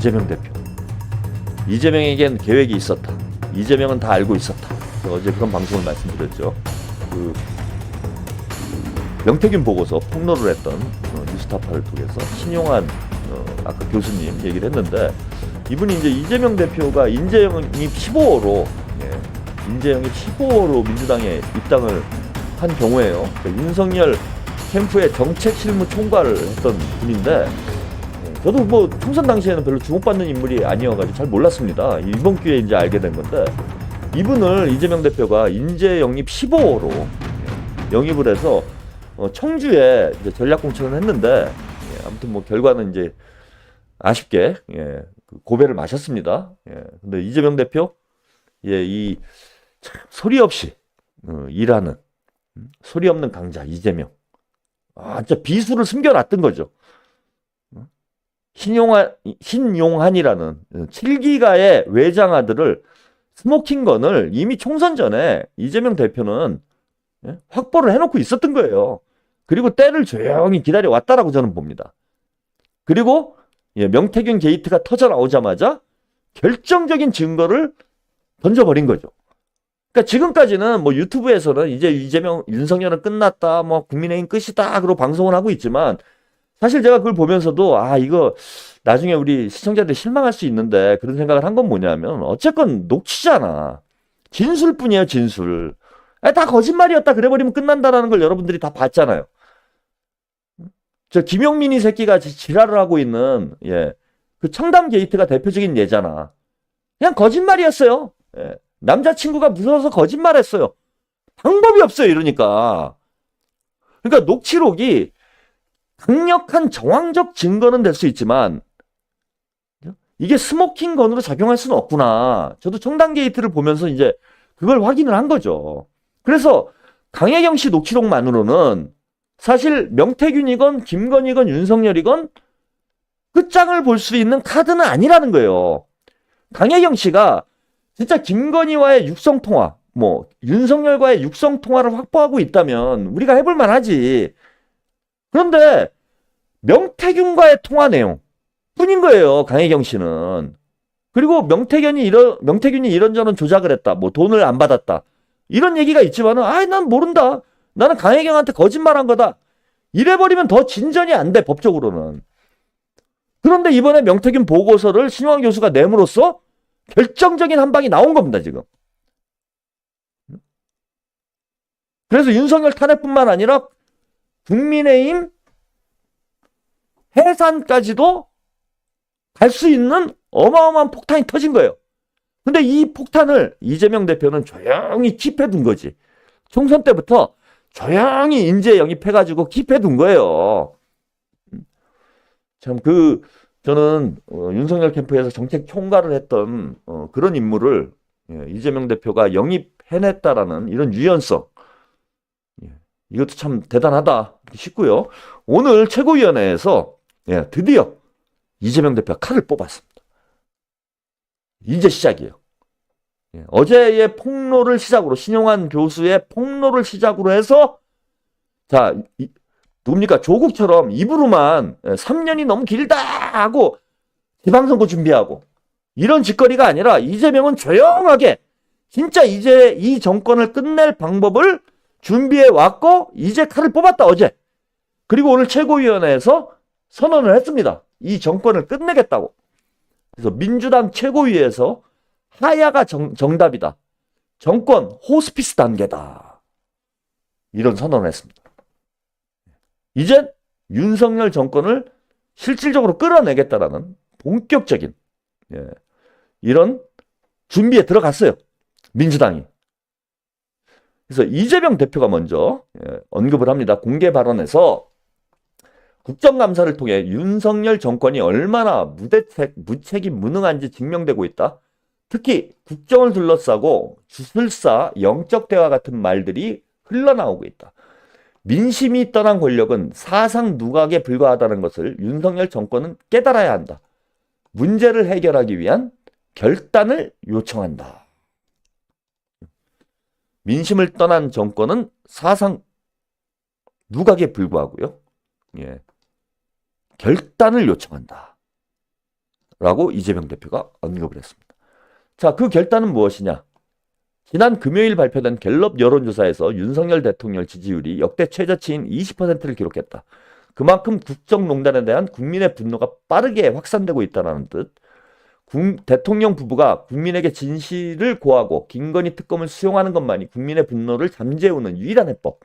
이재명 대표 이재명에겐 계획이 있었다. 이재명은 다 알고 있었다. 어제 그런 방송을 말씀드렸죠. 그 명태균 보고서 폭로를 했던 어, 뉴스타파를 통해서 신용한 어, 아까 교수님 얘기를 했는데 이분이 이제 이재명 대표가 인재영이 15호로 예, 인재영이 15호로 민주당에 입당을 한 경우에요. 그러니까 윤석열 캠프의 정책 실무 총괄을 했던 분인데 예, 저도 뭐 총선 당시에는 별로 주목받는 인물이 아니어가지고 잘 몰랐습니다. 이번 기회에 이제 알게 된 건데 이분을 이재명 대표가 인재 영입 15호로 예, 영입을 해서 어, 청주에 전략 공천을 했는데 예, 아무튼 뭐 결과는 이제 아쉽게 예, 그 고배를 마셨습니다. 예, 근데 이재명 대표 예, 이참 소리 없이 어, 일하는 음, 소리 없는 강자 이재명. 아, 진짜 비수를 숨겨놨던 거죠. 어? 신용한 신용한이라는 7기가의 외장 아들을 스모킹건을 이미 총선 전에 이재명 대표는 예? 확보를 해놓고 있었던 거예요. 그리고 때를 조용히 기다려 왔다라고 저는 봅니다. 그리고 예, 명태균 게이트가 터져 나오자마자 결정적인 증거를 던져버린 거죠. 그러니까 지금까지는 뭐 유튜브에서는 이제 이재명, 윤석열은 끝났다, 뭐 국민의힘 끝이다, 그러고 방송을 하고 있지만 사실 제가 그걸 보면서도 아, 이거 나중에 우리 시청자들이 실망할 수 있는데 그런 생각을 한 건 뭐냐면 어쨌건 녹취잖아. 진술뿐이에요, 진술. 아, 다 거짓말이었다 그래버리면 끝난다라는 걸 여러분들이 다 봤잖아요. 저 김용민이 새끼가 지- 지랄을 하고 있는 예. 그 청담 게이트가 대표적인 예잖아. 그냥 거짓말이었어요. 예. 남자친구가 무서워서 거짓말했어요. 방법이 없어요, 이러니까. 그러니까 녹취록이 강력한 정황적 증거는 될 수 있지만 이게 스모킹 건으로 작용할 수는 없구나. 저도 청담 게이트를 보면서 이제 그걸 확인을 한 거죠. 그래서 강혜경 씨 녹취록만으로는 사실 명태균이건 김건희건 윤석열이건 끝장을 볼 수 있는 카드는 아니라는 거예요. 강혜경 씨가 진짜 김건희와의 육성 통화, 뭐 윤석열과의 육성 통화를 확보하고 있다면 우리가 해볼 만하지. 그런데 명태균과의 통화 내용 뿐인 거예요. 강혜경 씨는. 그리고 명태균이 이런 명태균이 이런저런 조작을 했다. 뭐 돈을 안 받았다. 이런 얘기가 있지만은 아이 난 모른다. 나는 강혜경한테 거짓말한 거다. 이래 버리면 더 진전이 안 돼, 법적으로는. 그런데 이번에 명태균 보고서를 신용환 교수가 내므로써 결정적인 한 방이 나온 겁니다, 지금. 그래서 윤석열 탄핵뿐만 아니라 국민의힘 해산까지도 갈 수 있는 어마어마한 폭탄이 터진 거예요. 근데 이 폭탄을 이재명 대표는 조용히 킵해둔 거지. 총선 때부터 조용히 인재 영입해가지고 킵해둔 거예요. 참, 그, 저는, 어, 윤석열 캠프에서 정책 총괄을 했던, 어, 그런 인물을, 예, 이재명 대표가 영입해냈다라는 이런 유연성. 예, 이것도 참 대단하다 싶고요. 오늘 최고위원회에서, 예, 드디어 이재명 대표가 칼을 뽑았습니다. 이제 시작이에요. 예, 어제의 폭로를 시작으로 신용환 교수의 폭로를 시작으로 해서 자 이, 누굽니까 조국처럼 입으로만 예, 3년이 너무 길다 하고 지방선거 준비하고 이런 짓거리가 아니라 이재명은 조용하게 진짜 이제 이 정권을 끝낼 방법을 준비해 왔고 이제 칼을 뽑았다 어제 그리고 오늘 최고위원회에서 선언을 했습니다 이 정권을 끝내겠다고 그래서 민주당 최고위에서 하야가 정, 정답이다. 정권 호스피스 단계다. 이런 선언을 했습니다. 이젠 윤석열 정권을 실질적으로 끌어내겠다라는 본격적인 예, 이런 준비에 들어갔어요. 민주당이. 그래서 이재명 대표가 먼저 예, 언급을 합니다. 공개 발언에서 국정감사를 통해 윤석열 정권이 얼마나 무대책, 무책임, 무능한지 증명되고 있다. 특히 국정을 둘러싸고 주술사, 영적 대화 같은 말들이 흘러나오고 있다. 민심이 떠난 권력은 사상 누각에 불과하다는 것을 윤석열 정권은 깨달아야 한다. 문제를 해결하기 위한 결단을 요청한다. 민심을 떠난 정권은 사상 누각에 불과하고요. 예. 결단을 요청한다. 라고 이재명 대표가 언급을 했습니다. 자, 그 결단은 무엇이냐? 지난 금요일 발표된 갤럽 여론조사에서 윤석열 대통령 지지율이 역대 최저치인 20%를 기록했다. 그만큼 국정농단에 대한 국민의 분노가 빠르게 확산되고 있다는 뜻. 국- 대통령 부부가 국민에게 진실을 고하고 김건희 특검을 수용하는 것만이 국민의 분노를 잠재우는 유일한 해법.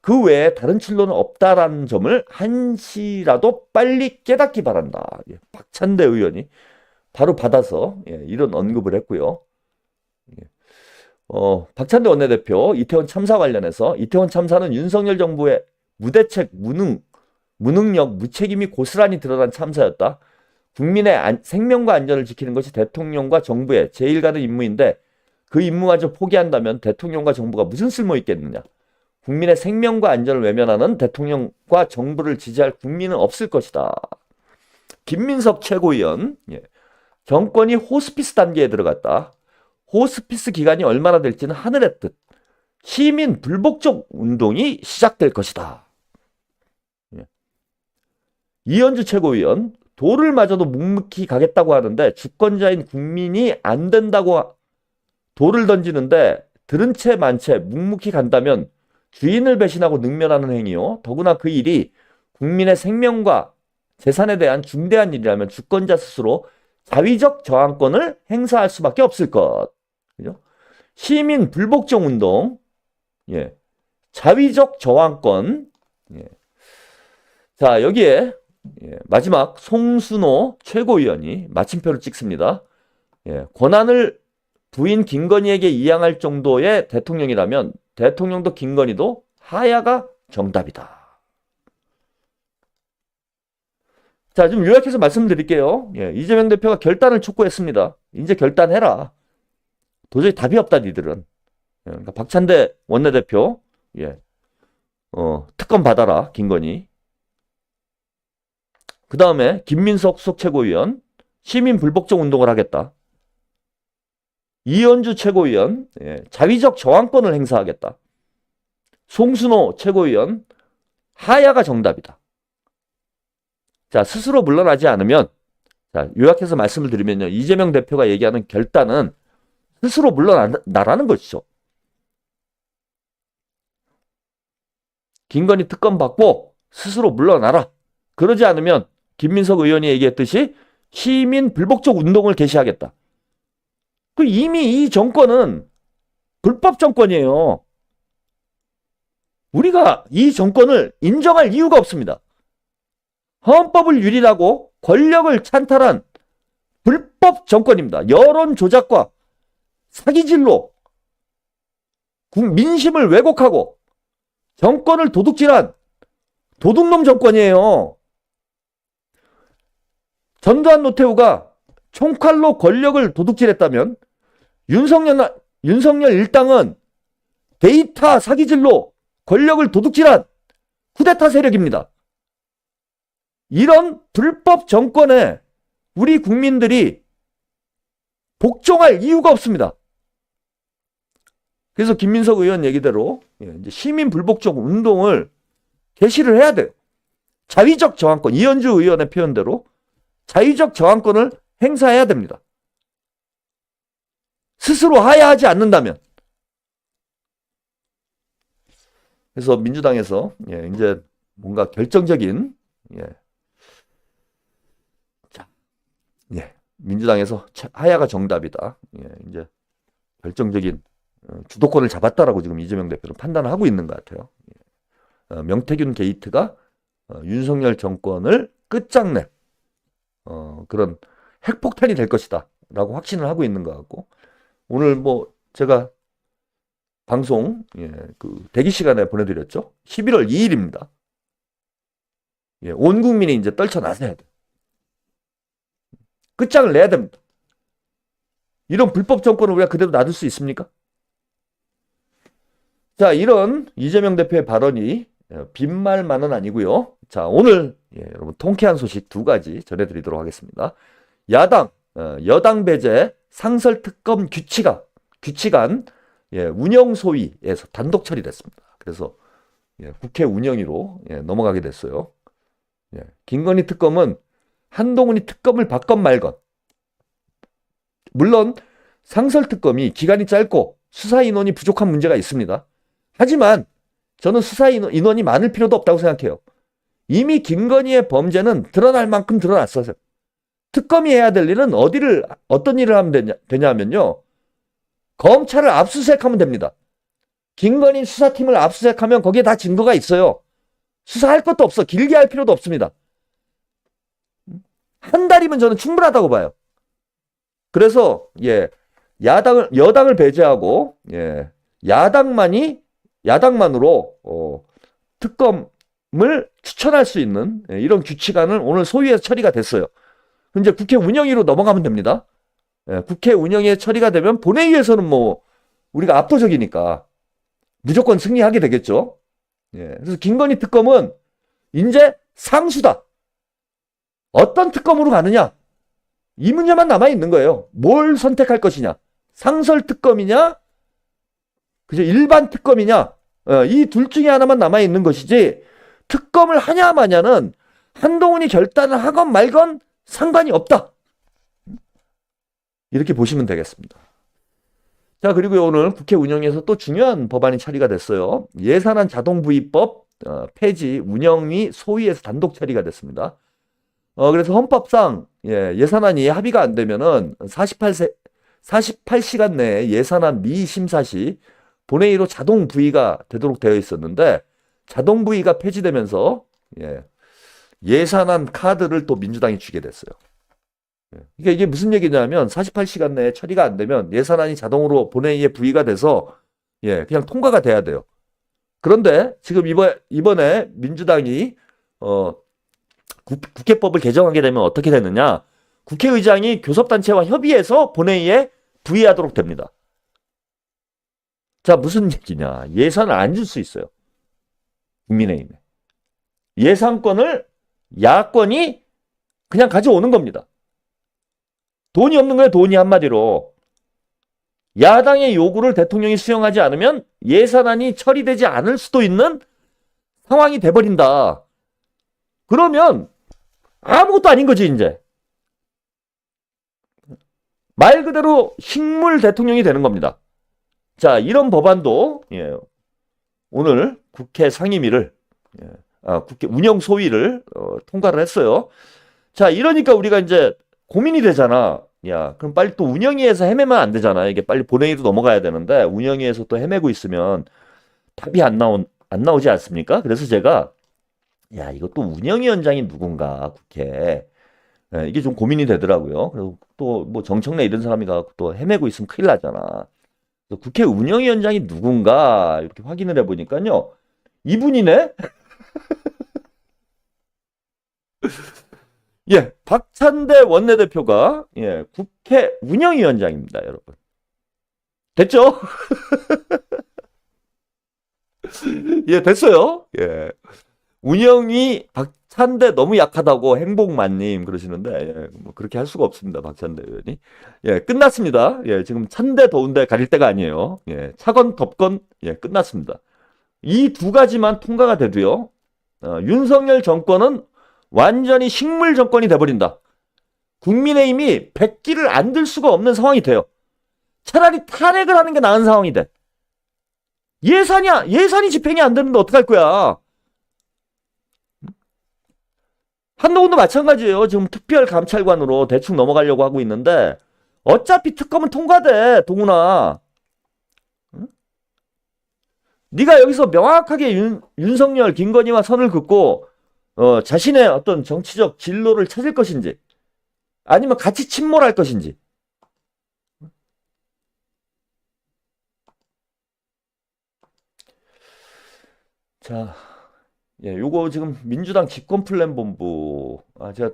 그 외에 다른 출로는 없다라는 점을 한시라도 빨리 깨닫기 바란다. 예, 박찬대 의원이 바로 받아서 예, 이런 언급을 했고요. 예. 어, 박찬대 원내대표 이태원 참사 관련해서 이태원 참사는 윤석열 정부의 무대책, 무능, 무능력, 무책임이 고스란히 드러난 참사였다. 국민의 안- 생명과 안전을 지키는 것이 대통령과 정부의 제일 가는 임무인데 그 임무마저 포기한다면 대통령과 정부가 무슨 쓸모 있겠느냐. 국민의 생명과 안전을 외면하는 대통령과 정부를 지지할 국민은 없을 것이다. 김민석 최고위원, 예. 정권이 호스피스 단계에 들어갔다. 호스피스 기간이 얼마나 될지는 하늘의 뜻. 시민 불복종 운동이 시작될 것이다. 예. 이현주 최고위원, 돌을 마저도 묵묵히 가겠다고 하는데 주권자인 국민이 안 된다고 하- 돌을 던지는데 들은 채 만 채 묵묵히 간다면 주인을 배신하고 능멸하는 행위요. 더구나 그 일이 국민의 생명과 재산에 대한 중대한 일이라면 주권자 스스로 자위적 저항권을 행사할 수밖에 없을 것. 그죠? 시민 불복종 운동, 예. 자위적 저항권, 예. 자, 여기에, 예, 마지막 송순호 최고위원이 마침표를 찍습니다. 예, 권한을 부인 김건희에게 이양할 정도의 대통령이라면 대통령도 김건희도 하야가 정답이다. 자, 좀 요약해서 말씀드릴게요. 예, 이재명 대표가 결단을 촉구했습니다. 이제 결단해라. 도저히 답이 없다, 니들은. 예, 그러니까 박찬대 원내대표, 예, 어, 특검 받아라, 김건희. 그 다음에 김민석 수석 최고위원, 시민 불복종 운동을 하겠다. 이현주 최고위원, 예, 자위적 저항권을 행사하겠다. 송순호 최고위원, 하야가 정답이다. 자, 스스로 물러나지 않으면, 자, 요약해서 말씀을 드리면요. 이재명 대표가 얘기하는 결단은 스스로 물러나라는 것이죠. 김건희 특검 받고 스스로 물러나라. 그러지 않으면 김민석 의원이 얘기했듯이 시민 불복종 운동을 개시하겠다. 그 이미 이 정권은 불법 정권이에요. 우리가 이 정권을 인정할 이유가 없습니다. 헌법을 유린하고 권력을 찬탈한 불법 정권입니다. 여론 조작과 사기질로 국- 민심을 왜곡하고 정권을 도둑질한 도둑놈 정권이에요. 전두환 노태우가 총칼로 권력을 도둑질했다면 윤석열, 윤석열 일당은 데이터 사기질로 권력을 도둑질한 쿠데타 세력입니다. 이런 불법 정권에 우리 국민들이 복종할 이유가 없습니다. 그래서 김민석 의원 얘기대로 예, 시민 불복종 운동을 개시를 해야 돼요. 자위적 저항권, 이현주 의원의 표현대로 자위적 저항권을 행사해야 됩니다. 스스로 하야하지 않는다면. 그래서 민주당에서 예, 이제 뭔가 결정적인 예. 자, 예, 민주당에서 차- 하야가 정답이다. 예, 이제 결정적인 어, 주도권을 잡았다라고 지금 이재명 대표는 판단을 하고 있는 것 같아요. 예. 어, 명태균 게이트가 어, 윤석열 정권을 끝장낼 어, 그런 핵폭탄이 될 것이다. 라고 확신을 하고 있는 것 같고, 오늘 뭐, 제가 방송, 예, 그, 대기 시간에 보내드렸죠. 11월 2일입니다. 예, 온 국민이 이제 떨쳐나서야 돼. 끝장을 내야 됩니다. 이런 불법 정권을 우리가 그대로 놔둘 수 있습니까? 자, 이런 이재명 대표의 발언이 어, 빈말만은 아니고요. 자, 오늘 예, 여러분 통쾌한 소식 두 가지 전해드리도록 하겠습니다. 야당, 어, 여당 배제 상설 특검 규칙안, 규칙안 예, 운영 소위에서 단독 처리됐습니다. 그래서 예, 국회 운영위로 예, 넘어가게 됐어요. 예, 김건희 특검은 한동훈이 특검을 받건 말건. 물론 상설 특검이 기간이 짧고 수사 인원이 부족한 문제가 있습니다. 하지만 저는 수사 인원- 인원이 많을 필요도 없다고 생각해요. 이미 김건희의 범죄는 드러날 만큼 드러났어요. 특검이 해야 될 일은 어디를 어떤 일을 하면 되냐, 되냐면요. 검찰을 압수수색하면 됩니다. 김건희 수사팀을 압수수색하면 거기에 다 증거가 있어요. 수사할 것도 없어. 길게 할 필요도 없습니다. 한 달이면 저는 충분하다고 봐요. 그래서 예 야당을 여당을 배제하고 예 야당만이 야당만으로 어, 특검 을 추천할 수 있는 예, 이런 규칙안을 오늘 소위에서 처리가 됐어요. 이제 국회 운영위로 넘어가면 됩니다. 예, 국회 운영위에 처리가 되면 본회의에서는 뭐 우리가 압도적이니까 무조건 승리하게 되겠죠. 예, 그래서 김건희 특검은 이제 상수다. 어떤 특검으로 가느냐? 이 문제만 남아 있는 거예요. 뭘 선택할 것이냐? 상설 특검이냐? 그죠? 일반 특검이냐? 어, 이둘 중에 하나만 남아 있는 것이지 특검을 하냐 마냐는 한동훈이 결단을 하건 말건 상관이 없다. 이렇게 보시면 되겠습니다. 자, 그리고 오늘 국회 운영에서 또 중요한 법안이 처리가 됐어요. 예산안 자동부의법 어, 폐지 운영위 소위에서 단독 처리가 됐습니다. 어, 그래서 헌법상 예, 예산안이 합의가 안 되면은 48세 48시간 내에 예산안 미심사 시 본회의로 자동 부의가 되도록 되어 있었는데 자동 부의가 폐지되면서 예, 예산안 카드를 또 민주당이 주게 됐어요. 예, 그러니까 이게 무슨 얘기냐면 48시간 내에 처리가 안 되면 예산안이 자동으로 본회의에 부의가 돼서 예, 그냥 통과가 돼야 돼요. 그런데 지금 이번 이번에 민주당이 어 국, 국회법을 개정하게 되면 어떻게 되느냐? 국회의장이 교섭단체와 협의해서 본회의에 부의하도록 됩니다. 자, 무슨 얘기냐? 예산을 안 줄 수 있어요. 국민의힘에. 예산권을 야권이 그냥 가져오는 겁니다. 돈이 없는 거예요, 돈이 한마디로. 야당의 요구를 대통령이 수용하지 않으면 예산안이 처리되지 않을 수도 있는 상황이 돼버린다. 그러면 아무것도 아닌 거지, 이제. 말 그대로 식물 대통령이 되는 겁니다. 자, 이런 법안도, 예, 오늘 국회 상임위를, 예, 아, 국회 운영 소위를, 어, 통과를 했어요. 자, 이러니까 우리가 이제 고민이 되잖아. 야, 그럼 빨리 또 운영위에서 헤매면 안 되잖아. 이게 빨리 본회의로 넘어가야 되는데, 운영위에서 또 헤매고 있으면 답이 안 나온, 안 나오지 않습니까? 그래서 제가, 야, 이것도 운영위원장이 누군가, 국회. 예, 이게 좀 고민이 되더라고요. 그리고 또 뭐 정청래 이런 사람이 가고 또 헤매고 있으면 큰일 나잖아. 국회 운영위원장이 누군가 이렇게 확인을 해보니까요. 이분이네? 예, 박찬대 원내대표가 예, 국회 운영위원장입니다, 여러분. 됐죠? 예, 됐어요. 예. 운영이 박찬대 너무 약하다고 행복만님 그러시는데 예, 뭐 그렇게 할 수가 없습니다 박찬대 의원이. 예 끝났습니다. 예 지금 찬대 더운데 가릴 때가 아니에요. 예 차건 덥건 예 끝났습니다. 이 두 가지만 통과가 돼도요. 어, 윤석열 정권은 완전히 식물 정권이 돼버린다. 국민의힘이 백기를 안 들 수가 없는 상황이 돼요. 차라리 탄핵을 하는 게 나은 상황이 돼. 예산이야 예산이 집행이 안 되는데 어떡할 거야 한동훈도 마찬가지예요. 지금 특별감찰관으로 대충 넘어가려고 하고 있는데 어차피 특검은 통과돼, 동훈아. 응? 네가 여기서 명확하게 윤, 윤석열, 김건희와 선을 긋고 어, 자신의 어떤 정치적 진로를 찾을 것인지 아니면 같이 침몰할 것인지 자, 예, 요거 지금 민주당 집권 플랜 본부, 아, 제가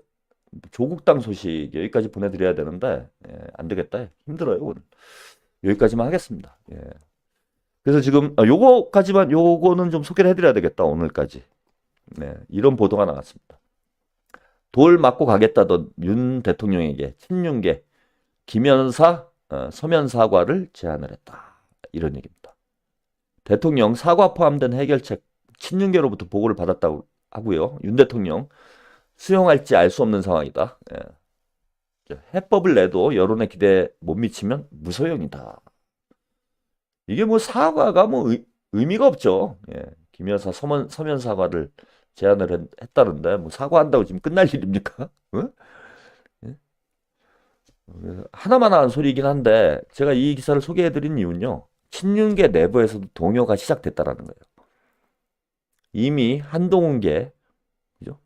조국 당 소식 여기까지 보내드려야 되는데, 예, 안 되겠다. 힘들어요, 오늘. 여기까지만 하겠습니다. 예. 그래서 지금, 아, 요거까지만, 요거는 좀 소개를 해드려야 되겠다, 오늘까지. 네, 이런 보도가 나왔습니다. 돌 맞고 가겠다던 윤 대통령에게 친윤계 김연사 어, 서면 사과를 제안을 했다. 이런 얘기입니다. 대통령 사과 포함된 해결책 친윤계로부터 보고를 받았다고 하고요. 윤 대통령 수용할지 알 수 없는 상황이다. 예. 해법을 내도 여론의 기대에 못 미치면 무소용이다. 이게 뭐 사과가 뭐 의, 의미가 없죠. 예. 김 여사 서면, 서면 사과를 제안을 했, 했다는데 뭐 사과한다고 지금 끝날 일입니까? 응? 예? 어, 하나만 한 소리이긴 한데 제가 이 기사를 소개해드린 이유는요. 친윤계 내부에서도 동요가 시작됐다라는 거예요. 이미 한동훈계 그죠?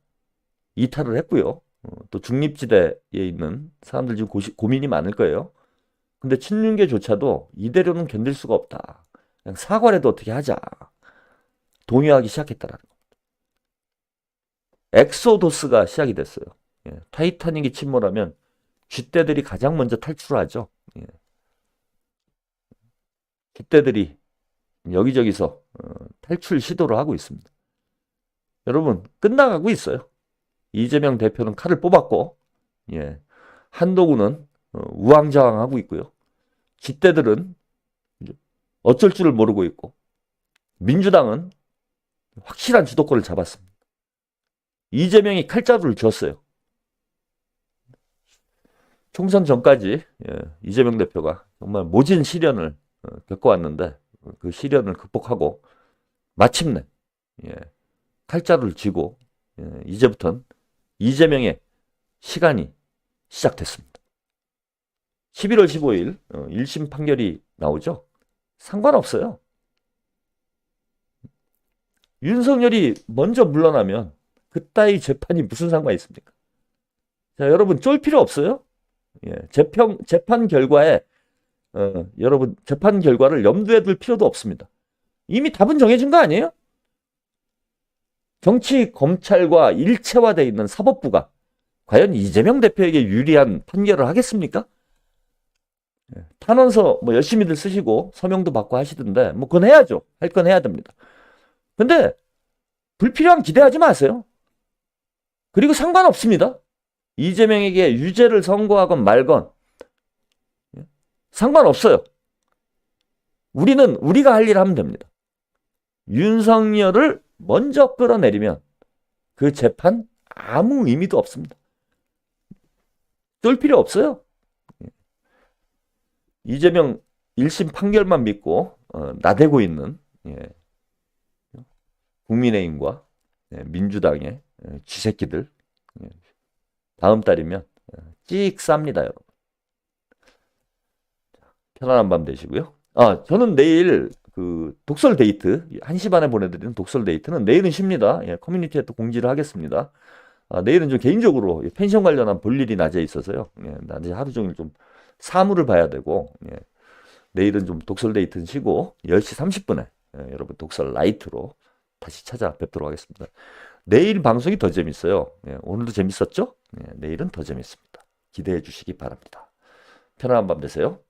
이탈을 했고요. 어, 또 중립지대에 있는 사람들 지금 고시, 고민이 많을 거예요. 근데 친윤계조차도 이대로는 견딜 수가 없다. 그냥 사과라도 어떻게 하자. 동요하기 시작했다라는 겁니다. 엑소도스가 시작이 됐어요. 예, 타이타닉이 침몰하면 쥐떼들이 가장 먼저 탈출하죠. 예. 쥐떼들이 여기저기서 어, 탈출 시도를 하고 있습니다. 여러분 끝나가고 있어요. 이재명 대표는 칼을 뽑았고, 예, 한도구는 어, 우왕좌왕하고 있고요. 쥐떼들은 어쩔 줄을 모르고 있고, 민주당은 확실한 주도권을 잡았습니다. 이재명이 칼자루를 쥐었어요. 총선 전까지 예, 이재명 대표가 정말 모진 시련을 어, 겪어왔는데 그 시련을 극복하고 마침내 예, 칼자루를 쥐고 예, 이제부턴 이재명의 시간이 시작됐습니다. 11월 15일 어, 1심 판결이 나오죠. 상관없어요. 윤석열이 먼저 물러나면 그따위 재판이 무슨 상관이 있습니까? 자, 여러분 쫄 필요 없어요. 예, 재평, 재판 결과에 어, 여러분 재판 결과를 염두에 둘 필요도 없습니다. 이미 답은 정해진 거 아니에요? 정치 검찰과 일체화되어 있는 사법부가 과연 이재명 대표에게 유리한 판결을 하겠습니까? 예, 탄원서 뭐 열심히들 쓰시고 서명도 받고 하시던데 뭐 그건 해야죠. 할 건 해야 됩니다. 근데 불필요한 기대하지 마세요. 그리고 상관없습니다. 이재명에게 유죄를 선고하건 말건 예, 상관없어요. 우리는 우리가 할일 하면 됩니다. 윤석열을 먼저 끌어내리면 그 재판 아무 의미도 없습니다. 쫄 필요 없어요. 예. 이재명 1심 판결만 믿고 어, 나대고 있는 예. 국민의힘과 예, 민주당의 예, 쥐새끼들 예. 다음 달이면 예, 찍 쌉니다 여러분. 편안한 밤 되시고요. 아 저는 내일 그 독설 데이트 1시 반에 보내드리는 독설 데이트는 내일은 쉽니다. 예, 커뮤니티에 또 공지를 하겠습니다. 아, 내일은 좀 개인적으로 펜션 관련한 볼 일이 낮에 있어서요. 예, 낮에 하루 종일 좀 사물을 봐야 되고 예, 내일은 좀 독설 데이트는 쉬고 10시 30분에 예, 여러분 독설 라이트로 다시 찾아뵙도록 하겠습니다. 내일 방송이 더 재밌어요. 예, 오늘도 재밌었죠? 예, 내일은 더 재밌습니다. 기대해 주시기 바랍니다. 편안한 밤 되세요.